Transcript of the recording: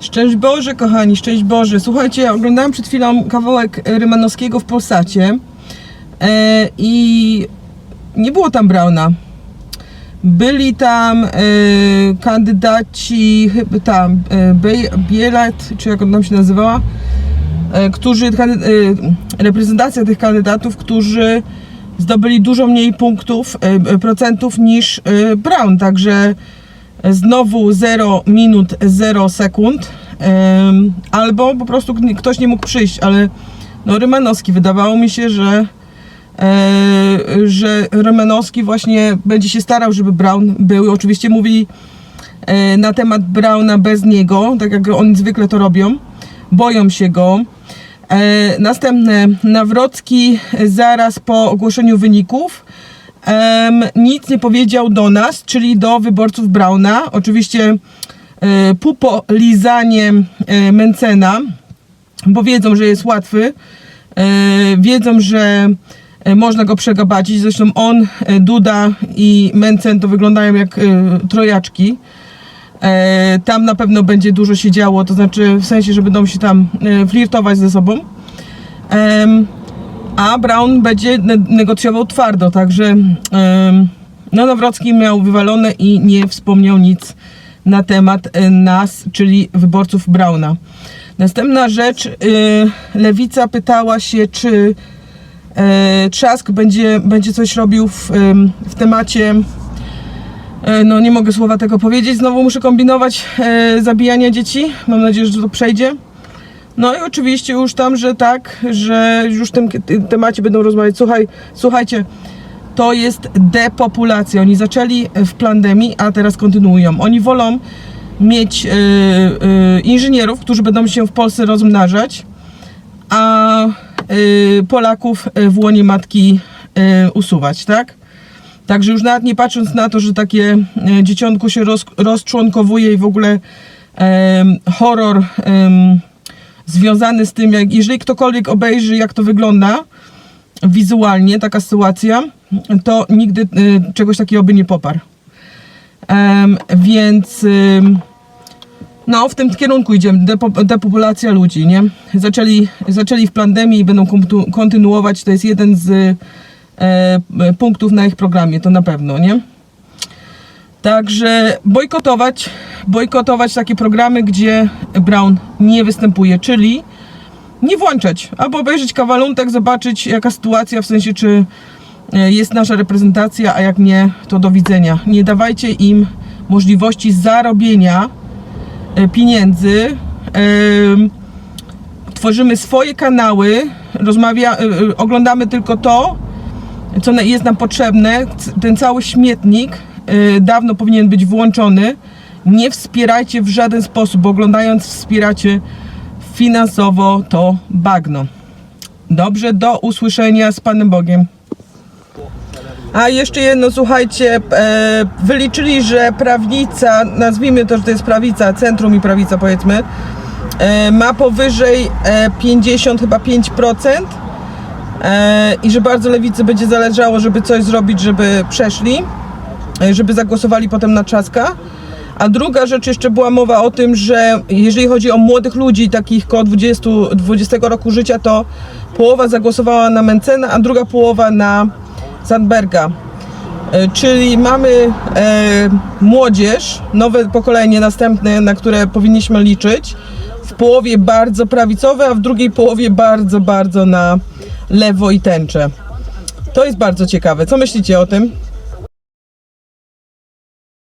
Szczęść Boże, kochani, szczęść Boże. Słuchajcie, oglądałam przed chwilą kawałek e, Rymanowskiego w Polsacie e, i nie było tam Brauna. Byli tam e, kandydaci, chyba tam, e, Bielat, czy jak on tam się nazywała, e, którzy, e, reprezentacja tych kandydatów, którzy zdobyli dużo mniej punktów, e, e, procentów niż e, Brown, także znowu 0 minut 0 sekund albo po prostu ktoś nie mógł przyjść, ale no Rymanowski wydawało mi się, że e, że Rymanowski właśnie będzie się starał, żeby Brown był. Oczywiście mówili e, na temat Brauna bez niego, tak jak oni zwykle to robią. Boją się go. E, następne, Nawrocki zaraz po ogłoszeniu wyników em, nic nie powiedział do nas, czyli do wyborców Brauna. Oczywiście e, pupo e, Mencena, bo wiedzą, że jest łatwy, e, wiedzą, że e, można go przegabacić. Zresztą on, e, Duda i Mencen to wyglądają jak e, trojaczki. E, tam na pewno będzie dużo się działo, to znaczy w sensie, że będą się tam e, flirtować ze sobą. A Brown będzie ne- negocjował twardo, także no Nawrocki miał wywalone i nie wspomniał nic na temat e, nas, czyli wyborców Brauna. Następna rzecz, y, Lewica pytała się, czy e, Trzask będzie, będzie coś robił w, w temacie E, No nie mogę słowa tego powiedzieć, znowu muszę kombinować e, zabijania dzieci. Mam nadzieję, że to przejdzie. No i oczywiście już tam, że tak, że już w tym temacie będą rozmawiać. Słuchaj, słuchajcie, to jest depopulacja. Oni zaczęli w pandemii, a teraz kontynuują. Oni wolą mieć e, e, inżynierów, którzy będą się w Polsce rozmnażać, a e, Polaków w łonie matki usuwać, tak? Także już nawet nie patrząc na to, że takie e, dzieciątko się roz, rozczłonkowuje i w ogóle horror związany z tym, jak, jeżeli ktokolwiek obejrzy, jak to wygląda wizualnie, taka sytuacja, to nigdy e, czegoś takiego by nie poparł. Em, więc em, no, w tym kierunku idziemy, depo, depopulacja ludzi, nie? Zaczęli, zaczęli w pandemii i będą kontynuować, to jest jeden z e, punktów na ich programie, to na pewno, nie? Także bojkotować, bojkotować takie programy, gdzie Brown nie występuje, czyli nie włączać, albo obejrzeć kawaluntek, zobaczyć jaka sytuacja, w sensie czy e, jest nasza reprezentacja, a jak nie, to do widzenia. Nie dawajcie im możliwości zarobienia e, pieniędzy. Tworzymy swoje kanały, rozmawia, e, oglądamy tylko to, co jest nam potrzebne. Ten cały śmietnik dawno powinien być włączony. Nie wspierajcie w żaden sposób, bo oglądając wspieracie finansowo to bagno. Dobrze, do usłyszenia z Panem Bogiem. A jeszcze jedno, słuchajcie, e, wyliczyli, że prawica, nazwijmy to, że to jest prawica, centrum i prawica powiedzmy, e, ma powyżej e, 50 chyba 5%. E, i że bardzo lewicy będzie zależało, żeby coś zrobić, żeby przeszli, e, żeby zagłosowali potem na Trzaska. A druga rzecz jeszcze była mowa o tym, że jeżeli chodzi o młodych ludzi, takich koło 20, 20 roku życia, to połowa zagłosowała na Mencena, a druga połowa na Sandberga. E, Czyli mamy e, młodzież, nowe pokolenie następne, na które powinniśmy liczyć. W połowie bardzo prawicowe, a w drugiej połowie bardzo, bardzo na lewo i tęcze. To jest bardzo ciekawe. Co myślicie o tym?